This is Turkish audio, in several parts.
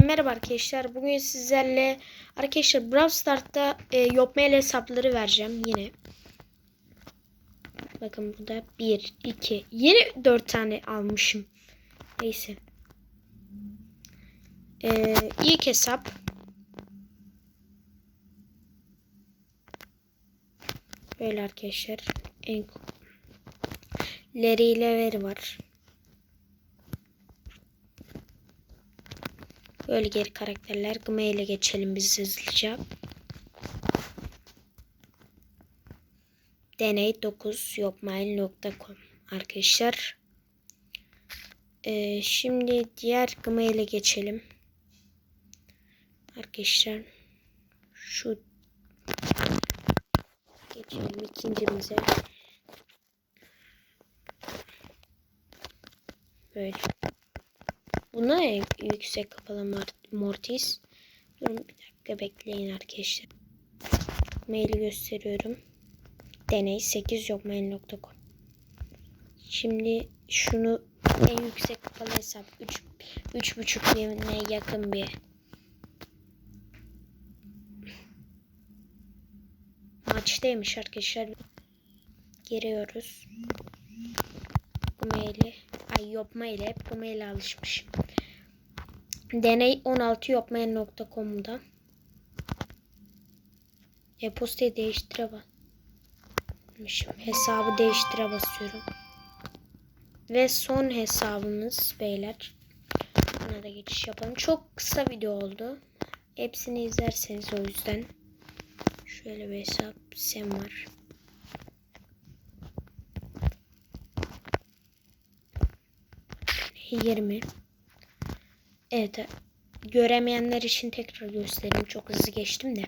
Merhaba arkadaşlar. Bugün sizlerle arkadaşlar Brawl Stars'ta e, Yopmail hesapları vereceğim yine. Bakın burada 1, 2, yine 4 tane almışım. Neyse. E, ilk hesap. Böyle arkadaşlar. En Larry ile Veri var. Böyle geri karakterler. Gmail'e ile geçelim biz hızlıca. Deney 9 yopmail.com arkadaşlar. Ee, şimdi diğer Gmail'e ile geçelim. Arkadaşlar şu geçelim ikincimize. Böyle. Buna yüksek kapalı mortis. Durun bir dakika bekleyin arkadaşlar. Maili gösteriyorum. Deney 8 yokmail.com Şimdi şunu en yüksek kapalı hesap 3 3.5 birine yakın bir maçtaymış arkadaşlar. Giriyoruz. Bu maili ay yapma ile hep bu maile alışmışım. Deney 16 yapmayan.com'da e-postayı değiştire basmışım. Hesabı değiştire basıyorum. Ve son hesabımız beyler. Buna da geçiş yapalım. Çok kısa video oldu. Hepsini izlerseniz o yüzden. Şöyle bir hesap sem var. Yirmi. Evet. Göremeyenler için tekrar göstereyim. Çok hızlı geçtim de.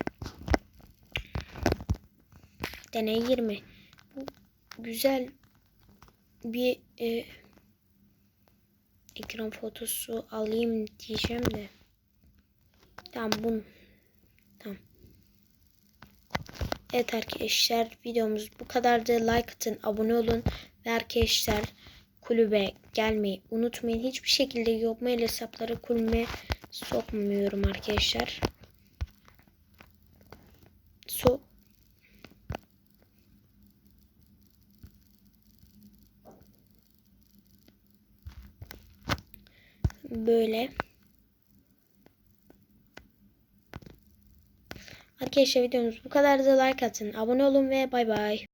Deney 20. Bu güzel bir e, ekran fotosu alayım diyeceğim de. Tamam bunu. Tamam. Evet arkadaşlar videomuz bu kadardı. Like atın, abone olun ve arkadaşlar kulübe gelmeyi unutmayın. Hiçbir şekilde Yopmail hesapları kulübe sokmuyorum arkadaşlar. So böyle Arkadaşlar videomuz bu kadardı. Like atın, abone olun ve bay bay.